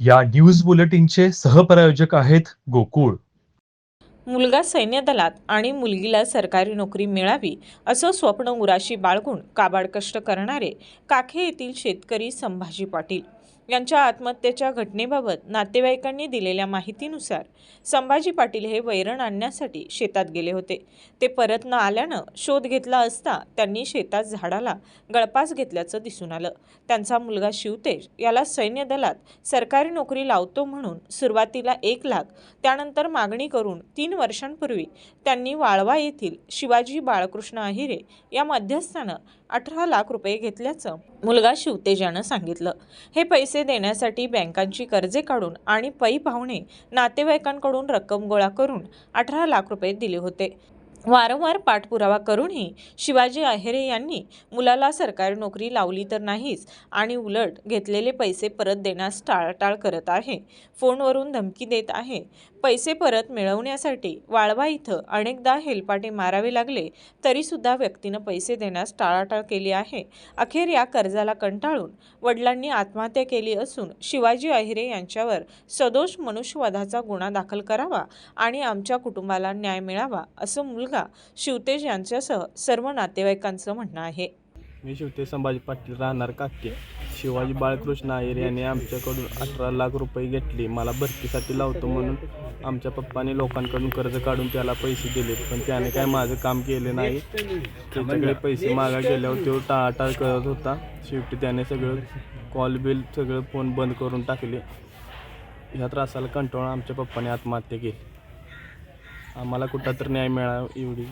या न्यूज बुलेटिनचे सहप्रायोजक आहेत गोकुळ. मुलगा सैन्य दलात आणि मुलगीला सरकारी नोकरी मिळावी असं स्वप्न उराशी बाळगून काबाड कष्ट करणारे काखे येथील शेतकरी संभाजी पाटील. यांच्या आत्महत्येच्या घटनेबाबत नातेवाईकांनी दिलेल्या माहितीनुसार संभाजी पाटील हे वैरण आणण्यासाठी शेतात गेले होते. ते परत न आल्यानं शोध घेतला असता त्यांनी शेतात झाडाला गळपास घेतल्याचं दिसून आलं. त्यांचा मुलगा शिवतेज याला सैन्य दलात सरकारी नोकरी लावतो म्हणून सुरुवातीला एक लाख त्यानंतर मागणी करून तीन वर्षांपूर्वी त्यांनी वाळवा येथील शिवाजी बाळकृष्ण अहिरे या मध्यस्थानं अठरा लाख रुपये घेतल्याचं मुलगा शिवतेजानं सांगितलं. हे पैसे देण्यासाठी बँकांची कर्जे काढून आणि पै पाहुणे नातेवाईकांकडून रक्कम गोळा करून अठरा लाख रुपये दिले होते. वारंवार पाठपुरावा करूनही शिवाजी अहेरे यांनी मुलाला सरकारी नोकरी लावली तर नाहीच आणि उलट घेतलेले पैसे परत देण्यास टाळाटाळ करत आहे. फोनवरून धमकी देत आहे. पैसे परत मिळवण्यासाठी वाळवा इथं अनेकदा हेलपाटे मारावे लागले तरीसुद्धा व्यक्तीनं पैसे देण्यास टाळाटाळ केली आहे. अखेर या कर्जाला कंटाळून वडिलांनी आत्महत्या केली असून शिवाजी अहिरे यांच्यावर सदोष मनुष्यवधाचा गुन्हा दाखल करावा आणि आमच्या कुटुंबाला न्याय मिळावा असं मुलगा शिवतेज यांच्यासह सर्व नातेवाईकांचं म्हणणं आहे. मी शिवतेज संभाजी पाटील राहणार काके. शिवाजी बाळकृष्ण आयर यांनी आमच्याकडून अठरा लाख रुपये घेतले. मला भरतीसाठी लावतो म्हणून आमच्या पप्पाने लोकांकडून कर्ज काढून त्याला पैसे दिले. पण त्याने काय माझं काम केलं नाही. त्याच्याकडे पैसे मागा गेल्यावर तो टाळाटाळ करत होता. शेवटी त्याने सगळं कॉल बिल सगळं फोन बंद करून टाकले. ह्या त्रासाला कंटाळून आमच्या पप्पाने आत्महत्या केली. आम्हाला कुठं तर न्याय मिळावा एवढी.